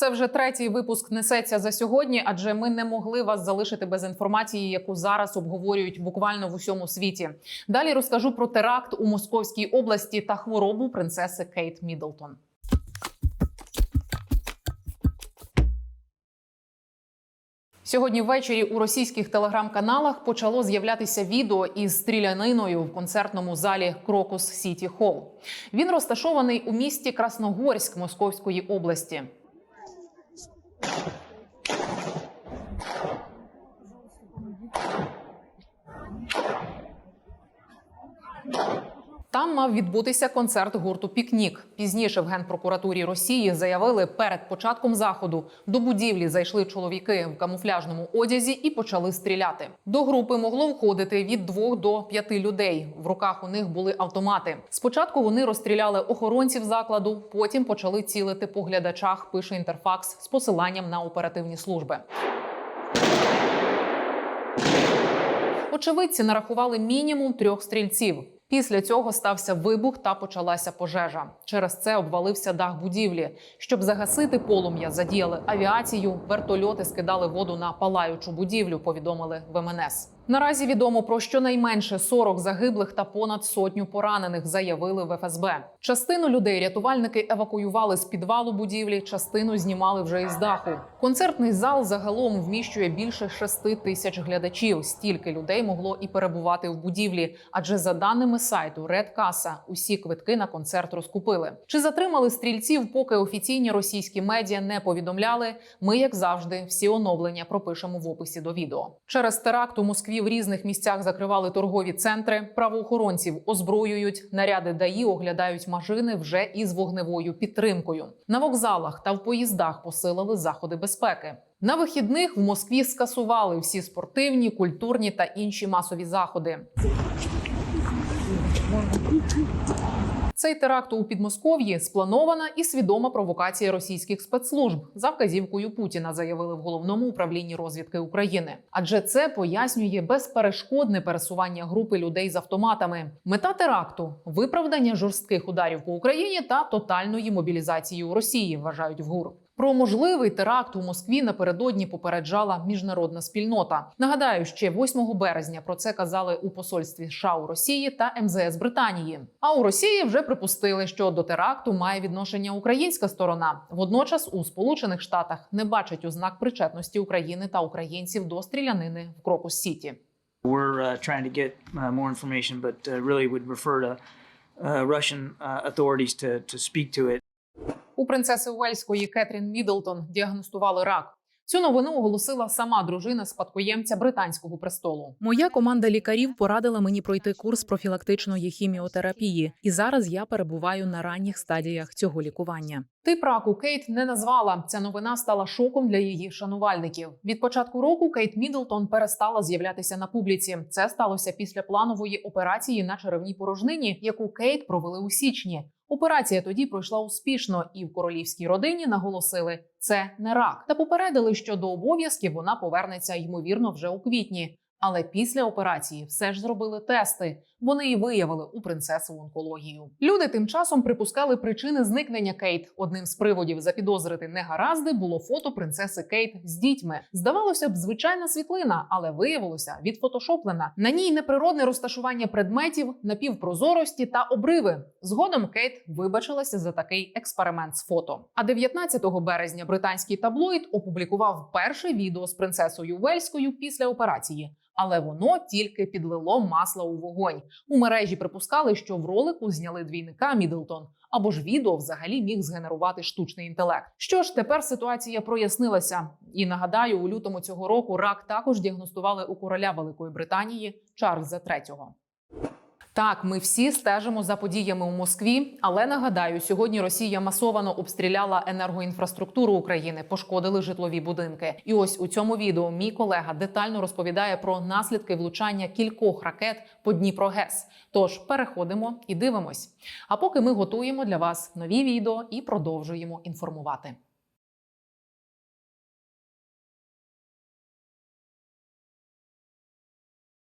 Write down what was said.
Це вже третій випуск несеться за сьогодні, адже ми не могли вас залишити без інформації, яку зараз обговорюють буквально в усьому світі. Далі розкажу про теракт у Московській області та хворобу принцеси Кейт Міддлтон. Сьогодні ввечері у російських телеграм-каналах почало з'являтися відео із стріляниною в концертному залі Крокус Сіті Холл. Він розташований у місті Красногорськ Московської області. Там мав відбутися концерт гурту Пікнік. Пізніше в генпрокуратурі Росії заявили, перед початком заходу до будівлі зайшли чоловіки в камуфляжному одязі і почали стріляти. До групи могло входити від двох до п'яти людей. В руках у них були автомати. Спочатку вони розстріляли охоронців закладу, потім почали цілити по глядачах. Пише інтерфакс з посиланням на оперативні служби. Очевидці нарахували мінімум трьох стрільців. Після цього стався вибух та почалася пожежа. Через це обвалився дах будівлі. Щоб загасити полум'я, задіяли авіацію. Вертольоти скидали воду на палаючу будівлю. Повідомили в МНС. Наразі відомо про щонайменше 40 загиблих та понад сотню поранених, заявили в ФСБ. Частину людей рятувальники евакуювали з підвалу будівлі, частину знімали вже із даху. Концертний зал загалом вміщує більше 6 тисяч глядачів. Стільки людей могло і перебувати в будівлі. Адже за даними сайту Red Casa, усі квитки на концерт розкупили. Чи затримали стрільців, поки офіційні російські медіа не повідомляли? Ми, як завжди, всі оновлення пропишемо в описі до відео. Через теракт у Москві в різних місцях закривали торгові центри. Правоохоронців озброюють. Наряди ДАІ оглядають машини вже із вогневою підтримкою. На вокзалах та в поїздах посилили заходи безпеки. На вихідних в Москві скасували всі спортивні, культурні та інші масові заходи. Цей теракт у Підмосков'ї спланована і свідома провокація російських спецслужб за вказівкою Путіна, заявили в головному управлінні розвідки України. Адже це пояснює безперешкодне пересування групи людей з автоматами. Мета теракту виправдання жорстких ударів по Україні та тотальної мобілізації у Росії. Вважають в ГУР. Про можливий теракт у Москві напередодні попереджала міжнародна спільнота. Нагадаю, ще 8 березня про це казали у посольстві США у Росії та МЗС Британії. А у Росії вже припустили, що до теракту має відношення українська сторона. Водночас у Сполучених Штатах не бачать ознак причетності України та українців до стрілянини в Крокус Сіті. We're uh, trying to uh. Принцеси Уельської Кетрін Міддлтон діагностували рак. Цю новину оголосила сама дружина спадкоємця британського престолу. Моя команда лікарів порадила мені пройти курс профілактичної хіміотерапії, і зараз я перебуваю на ранніх стадіях цього лікування. Тип раку Кейт не назвала. Ця новина стала шоком для її шанувальників. Від початку року Кейт Міддлтон перестала з'являтися на публіці. Це сталося після планової операції на черевній порожнині, яку Кейт провели у січні. Операція тоді пройшла успішно, і в королівській родині наголосили, це не рак, та попередили, що до обов'язків вона повернеться ймовірно вже у квітні. Але після операції все ж зробили тести. Вони і виявили у принцесу онкологію. Люди тим часом припускали причини зникнення Кейт. Одним з приводів запідозрити негаразди було фото принцеси Кейт з дітьми. Здавалося б, звичайна світлина, але виявилося відфотошоплена. На ній неприродне розташування предметів, напівпрозорості та обриви. Згодом Кейт вибачилася за такий експеримент з фото. А 19 березня британський таблоїд опублікував перше відео з принцесою Вельською після операції. Але воно тільки підлило масла у вогонь. У мережі припускали, що в ролику зняли двійника Мідлтон. або ж відео взагалі міг згенерувати штучний інтелект. Що ж, тепер ситуація прояснилася. І нагадаю, у лютому цього року рак також діагностували у короля Великої Британії Чарльза III. Так, ми всі стежимо за подіями у Москві, але нагадаю, сьогодні Росія масовано обстріляла енергоінфраструктуру України, пошкодили житлові будинки. І ось у цьому відео мій колега детально розповідає про наслідки влучання кількох ракет по Дніпрогес. Тож переходимо і дивимось. А поки ми готуємо для вас нові відео і продовжуємо інформувати.